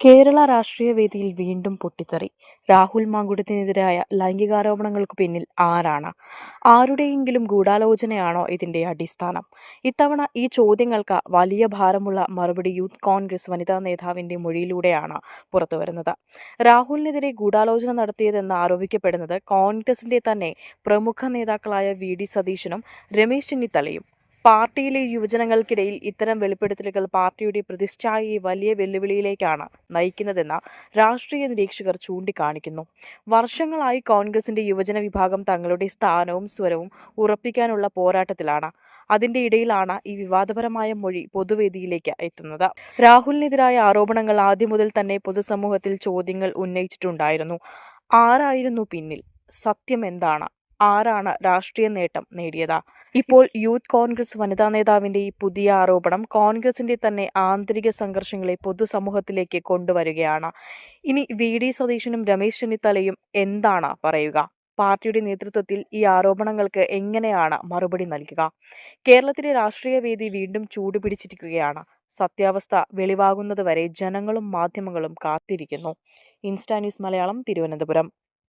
കേരള രാഷ്ട്രീയ വേദിയിൽ വീണ്ടും പൊട്ടിത്തെറി. രാഹുൽ മാങ്കുടത്തിനെതിരായ ലൈംഗികാരോപണങ്ങൾക്ക് പിന്നിൽ ആരാണ്? ആരുടെയെങ്കിലും ഗൂഢാലോചനയാണോ ഇതിന്റെ അടിസ്ഥാനം? ഇത്തവണ ഈ ചോദ്യങ്ങൾക്ക് വലിയ ഭാരമുള്ള മറുപടി യൂത്ത് കോൺഗ്രസ് വനിതാ നേതാവിന്റെ മൊഴിയിലൂടെയാണ് പുറത്തുവരുന്നത്. രാഹുലിനെതിരെ ഗൂഢാലോചന നടത്തിയതെന്ന് ആരോപിക്കപ്പെടുന്നത് കോൺഗ്രസിന്റെ തന്നെ പ്രമുഖ നേതാക്കളായ വി ഡി സതീശനും രമേശ് ചെന്നിത്തലയും. പാർട്ടിയിലെ യുവജനങ്ങൾക്കിടയിൽ ഇത്തരം വെളിപ്പെടുത്തലുകൾ പാർട്ടിയുടെ പ്രതിഷ്ഠയെ വലിയ വെല്ലുവിളിയിലേക്കാണ് നയിക്കുന്നതെന്ന് രാഷ്ട്രീയ നിരീക്ഷകർ ചൂണ്ടിക്കാണിക്കുന്നു. വർഷങ്ങളായി കോൺഗ്രസിന്റെ യുവജന വിഭാഗം തങ്ങളുടെ സ്ഥാനവും സ്വരവും ഉറപ്പിക്കാനുള്ള പോരാട്ടത്തിലാണ്. അതിന്റെ ഇടയിലാണ് ഈ വിവാദപരമായ മൊഴി പൊതുവേദിയിലേക്ക് എത്തുന്നത്. രാഹുലിനെതിരായ ആരോപണങ്ങൾ ആദ്യം മുതൽ തന്നെ പൊതുസമൂഹത്തിൽ ചോദ്യങ്ങൾ ഉന്നയിച്ചിട്ടുണ്ടായിരുന്നു. ആരായിരുന്നു പിന്നിൽ? സത്യം എന്താണ്? ആരാണ് രാഷ്ട്രീയ നേട്ടം നേടിയത്? ഇപ്പോൾ യൂത്ത് കോൺഗ്രസ് വനിതാ നേതാവിന്റെ ഈ പുതിയ ആരോപണം കോൺഗ്രസിന്റെ തന്നെ ആന്തരിക സംഘർഷങ്ങളെ പൊതുസമൂഹത്തിലേക്ക് കൊണ്ടുവരികയാണ്. ഇനി വി. ഡി. സതീശനും രമേശ് ചെന്നിത്തലയും എന്താണ് പറയുക? പാർട്ടിയുടെ നേതൃത്വത്തിൽ ഈ ആരോപണങ്ങൾക്ക് എങ്ങനെയാണ് മറുപടി നൽകുക? കേരളത്തിലെ രാഷ്ട്രീയ വേദി വീണ്ടും ചൂടുപിടിച്ചിരിക്കുകയാണ്. സത്യാവസ്ഥ വെളിവാകുന്നതുവരെ ജനങ്ങളും മാധ്യമങ്ങളും കാത്തിരിക്കുന്നു. Insta news Malayalam Thiruvananthapuram.